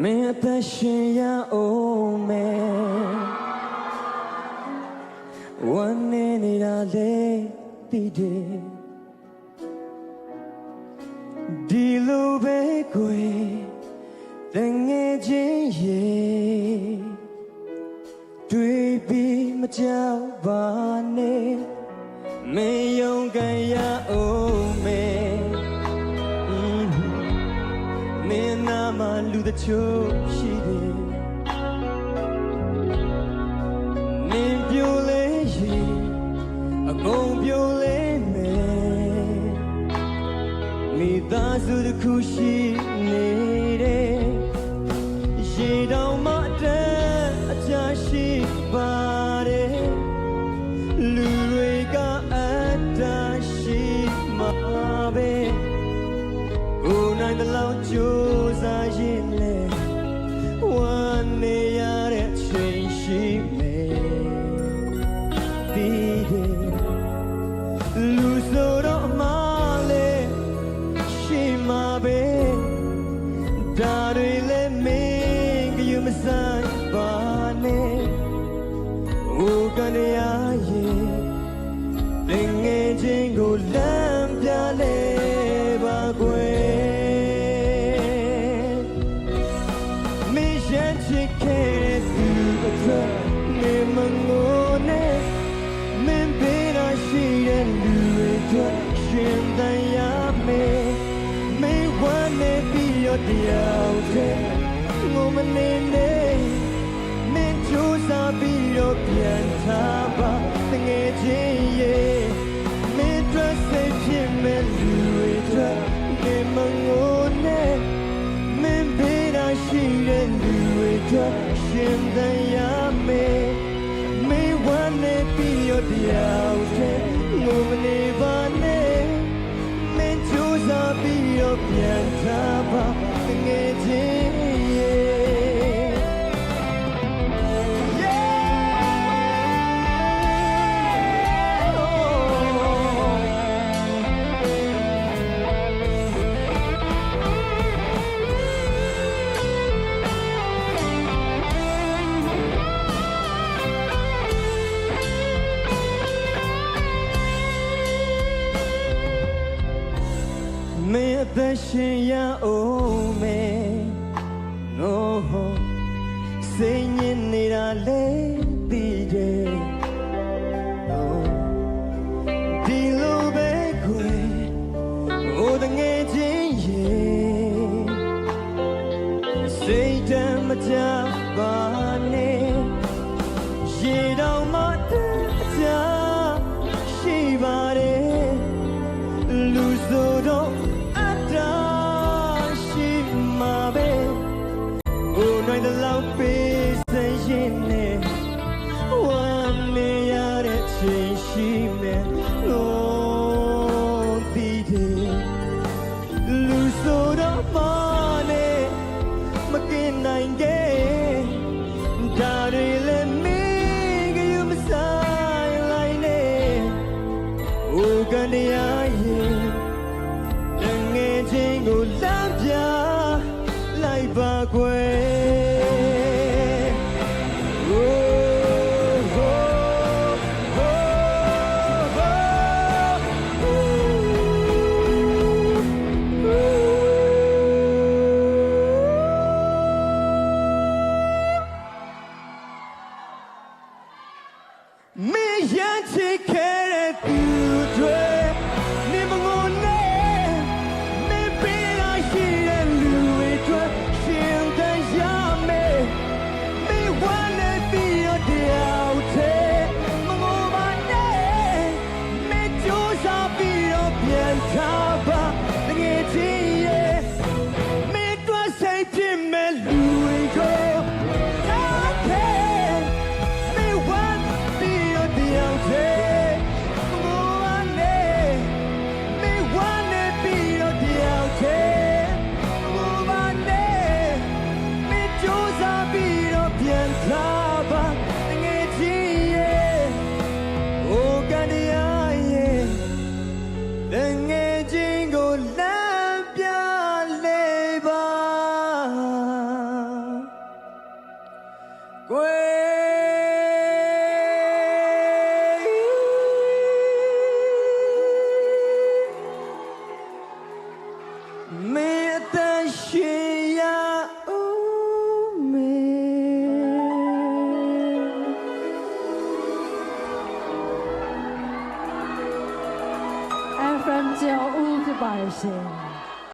မင်းအသက်ရှင်ရအောင်မယ်ဝမ်းနေနေတာလေတည်တယ်ဒီလိုပဲကိုယ်တငယ်ချင်းရေ မှာလူတချို့ရှိတယ်မင်းပြိုလဲရင်အကုန်ပြိုလဲမယ်မိသားစုတစ်ခုရှိ နိုင်တဲ့လောက်ကြိုးစားရင်လေဝမ်းနေရတဲ့ချိန်ရှိမယ်ပြီးတယ်လူဆို မင်းရှမ်းချစ်ခဲ့တဲ့သူအတွက်မင်းမငိုနဲ့မင်းပေးတာရှိတဲ့လူတွေအတွက်ရှင်သန်ရမယ်မင်းဝမ်းနေပြီးတော့တရားတည်းငုံမနေနဲ့မင်းကြိုးစားပြီးတော့ပြန်ထားပါတငယ်ချင်း အတွက်ရှင်သန်ရမယ်မင်းဝမ်းနေပြီးတော့တရားတည်းငုံမနေပါနဲ့မင်းကြိုးစားပြီးတော့ပြန်ထားပါတငယ်ချင်း သက်ရှင်ရအောင်မယ်နိုးစိတ်ညစ်နေတာလေတည်တယ်ဒီလိုပဲခွေဟိုတငယ်ချင်းရေစိတ်တမ်းမကြပါ time comes. ပါတယ်ရှင်